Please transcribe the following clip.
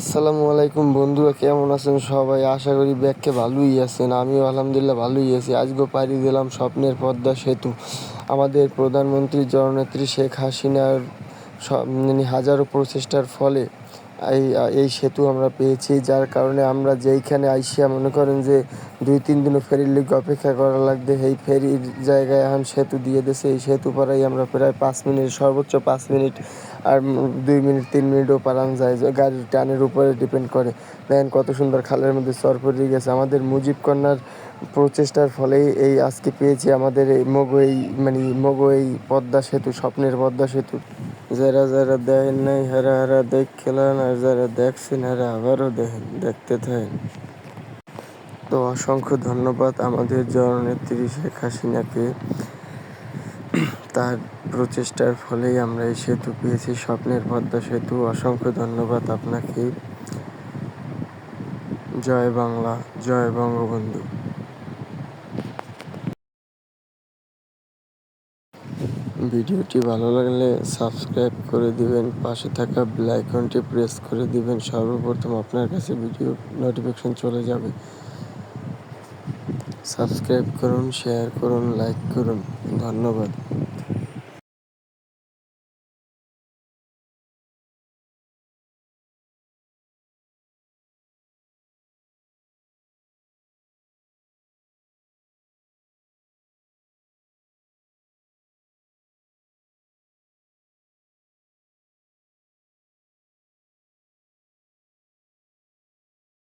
আসসালামু আলাইকুম বন্ধুরা কেমন আছেন সবাই? আশা করি ব্যাগকে ভালোই আছেন, আমিও আলহামদুলিল্লাহ ভালোই আছি। আজকে পাড়ি দিলাম স্বপ্নের পদ্মা সেতু। আমাদের প্রধানমন্ত্রী জননেত্রী শেখ হাসিনার হাজারো প্রচেষ্টার ফলে এই এই সেতু আমরা পেয়েছি, যার কারণে আমরা যেইখানে আইসিয়া মনে করেন যে দুই, তিন দিনও ফেরির লিগে অপেক্ষা করা লাগবে এই ফেরির জায়গায় এখন সেতু দিয়ে দিয়েছে। এই সেতু পাড়াই আমরা প্রায় পাঁচ মিনিট, সর্বোচ্চ পাঁচ মিনিট আর দুই মিনিট, তিন মিনিটও পারান যায় গাড়ির টানের উপরে ডিপেন্ড করে। দেখেন কত সুন্দর খালের মধ্যে চর পড়ে গেছে। আমাদের মুজিব কন্যার প্রচেষ্টার ফলেই এই আজকে পেয়েছি আমাদের এই মগো এই মানে মগো এই পদ্মা সেতু, স্বপ্নের পদ্মা সেতু। যারা যারা দেখেন নাই, হারা হারা দেখ খেলেন আর যারা দেখছেন, হারা আবারও দেখেন, দেখতে থাকেন। তো অসংখ্য ধন্যবাদ আমাদের জননেত্রী শেখ হাসিনাকে। তার প্রচেষ্টার ফলেই আমরা এই সেতু পেয়েছি। স্বপ্নের পদ্মা সেতু, অসংখ্য ধন্যবাদ আপনাকে। জয় বাংলা, জয় বঙ্গবন্ধু। ভিডিওটি ভালো লাগলে সাবস্ক্রাইব করে দিবেন, পাশে থাকা বেল আইকনটি প্রেস করে দিবেন, সর্বপ্রথম আপনার কাছে ভিডিও নোটিফিকেশন চলে যাবে। সাবস্ক্রাইব করুন, শেয়ার করুন, লাইক করুন। ধন্যবাদ।